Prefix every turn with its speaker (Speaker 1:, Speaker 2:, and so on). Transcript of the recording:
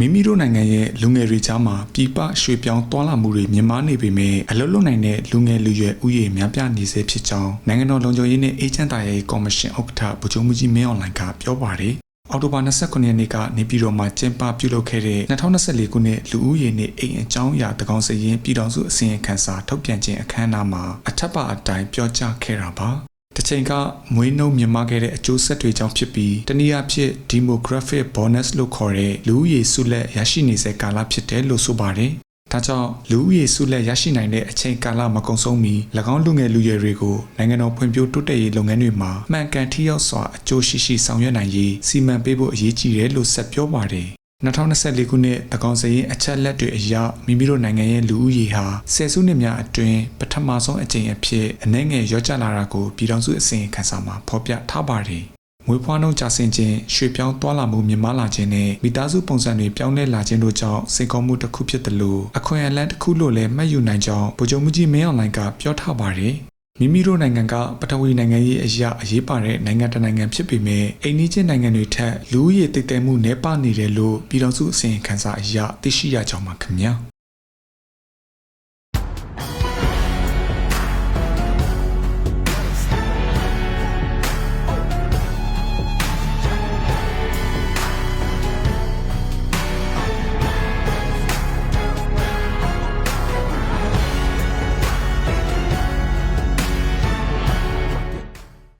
Speaker 1: မိမိတို့နိုင်ငံရဲ့လူငယ်တွေကြားမှာပြည်ပရွှေ့ပြောင်းသွားလာမှုတွေမြင့်မားနေပေမဲ့အလွတ်လွတ်နိုင်တဲ့လူငယ်လူရွယ်ဥယျာဉ်များပြားနေစေဖြစ်ကြောင်းနိုင်ငံတော်လုံခြုံရေးနဲ့အေဂျင့်တာရဲ့ကော်မရှင်ဥက္ကဋ္ဌဗိုလ်ချုပ်မှုကြီးမင်းအောင်လှိုင်ကပြောပါတယ်။အောက်တိုဘာ29ရက်နေ့ကနေပြည်တော်မှာကျင်းပပြုလုပ်ခဲ့တဲ့2024ခုနှစ်လူဦးရေနှင့်အိမ်အကြောင်းအရာတကောင်စရင်ပြည်တော်စုအစီရင်ခံစာထုတ်ပြန်ခြင်းအခမ်းအနားမှာအထက်ပါအတိုင်းပြောကြားခဲ့တာပါ။ တစ်ချိန်ကမွေးနှုံမြင်မာခဲ့တဲ့အကျိုးဆက်တွေကြောင့်ဖြစ်ပြီးတနည်းအားဖြင့် demographic bonus လို့ခေါ်တဲ့လူဦးရေစုလက်ရရှိနေစေကာလဖြစ်တယ်လို့ဆိုပါတယ်။ဒါကြောင့်လူဦးရေစုလက်ရရှိနိုင်တဲ့အချိန်ကာလမကုန်ဆုံးမီ၎င်းလူငယ်လူရွယ်တွေကိုနိုင်ငံတော်ဖွံ့ဖြိုးတိုးတက်ရေးလုပ်ငန်းတွေမှာမှန်ကန်ထိရောက်စွာအကျိုးရှိရှိဆောင်ရွက်နိုင်ရေးစီမံပေးဖို့အရေးကြီးတယ်လို့ဆက်ပြောပါတယ်။ 2024ခုနှစ်တကောင်စရင်အချက်လက်တွေအရမိမိတို့နိုင်ငံရဲ့လူဦးရေဟာဆယ်စုနှစ်များအတွင်းပထမဆုံးအကြိမ်အဖြစ်အနည်းငယ်ရော့ကျလာတာကိုပြည်ထောင်စုအစီရင်ခံစာမှာဖော်ပြထားပါတယ်။မွေးဖွားနှုန်းကျဆင်းခြင်းရွှေ့ပြောင်းသွားလာမှုမြင့်မားလာခြင်းနဲ့မိသားစုပုံစံတွေပြောင်းလဲလာခြင်းတို့ကြောင့်စိန်ခေါ်မှုတစ်ခုဖြစ်တယ်လို့အခွင့်အလမ်းတစ်ခုလို့လည်းမှတ်ယူနိုင်ကြောင်းဗိုလ်ချုပ်မှုကြီးမင်းအောင်လှိုင်ကပြောထားပါတယ်။ မိမိတို့နိုင်ငံကပထဝီနိုင်ငံရေးအရာအရေးပါတဲ့နိုင်ငံတစ်နိုင်ငံဖြစ်ပေမဲ့အိန္ဒိချင်းနိုင်ငံတွေထက်လူဦးရေတိတ်တဲမှုနှဲပါနေတယ်လို့ပြည်ထောင်စုအစီရင်ခံစာအရသိရှိရကြောင်းပါခင်ဗျာ။